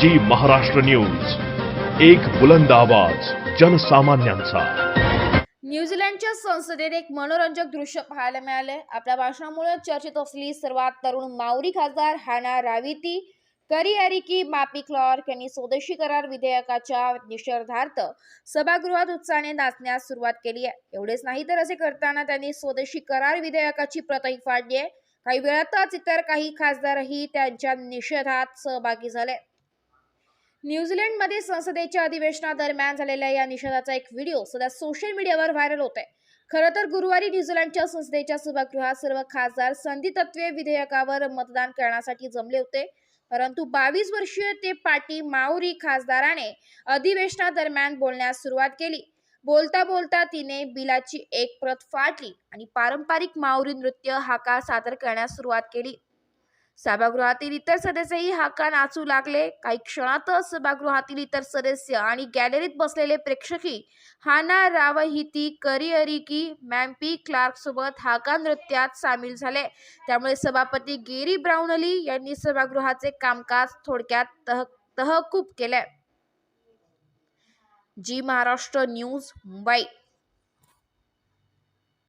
जी Maharashtra news. एक बुलंद आवाज जनसामान्यांचा. न्यूझीलंडच्या संसदेत एक मनोरंजक दृश्य पाहायला मिळाले आपल्या भाषणामुळे चर्चेत असली सर्वात तरुण मावरी खासदार हॅना राविती करिअरिकी मापी क्लॉर्क यांनी स्वदेशी करार विधेयकाच्या निषेधार्थ सभागृहात उत्साहाने नाचण्यास सुरुवात केली आहे. एवढेच नाही तर असे करताना त्यांनी स्वदेशी करार विधेयकाची प्रतही फाडली आहे. काही वेळातच इतर काही खासदारही त्यांच्या निषेधात सहभागी झाले न्यूझीलंडमध्ये संसदेच्या अधिवेशनादरम्यान झालेल्या या निषेधाचा एक व्हिडिओ सध्या सोशल मीडियावर व्हायरल होत आहे खरं तर गुरुवारी न्यूझीलंडच्या संसदेच्या सभागृहात सर्व खासदार संधी तत्वे विधेयकावर मतदान करण्यासाठी जमले होते. परंतु बावीस वर्षीय ते पाटी माऊरी खासदाराने अधिवेशनादरम्यान बोलण्यास सुरुवात केली. बोलता बोलता तिने बिलाची एक प्रत फाटली आणि पारंपरिक माऊरी नृत्य हाका सादर करण्यास सुरुवात केली. सभागृहातील इतर सदस्यही हाका नाचू लागले? काही क्षणातच सभागृहातील इतर सदस्य आणि गॅलरीत बसलेले प्रेक्षकही हाना रावहिती करिअरिकी मॅम्पी क्लार्क सोबत हाका नृत्यात सामील झाले? त्यामुळे सभापती गेरी ब्राउनली यांनी सभागृहाचे कामकाज थोडक्यात तह तहकूब केले. जी महाराष्ट्र न्यूज मुंबई.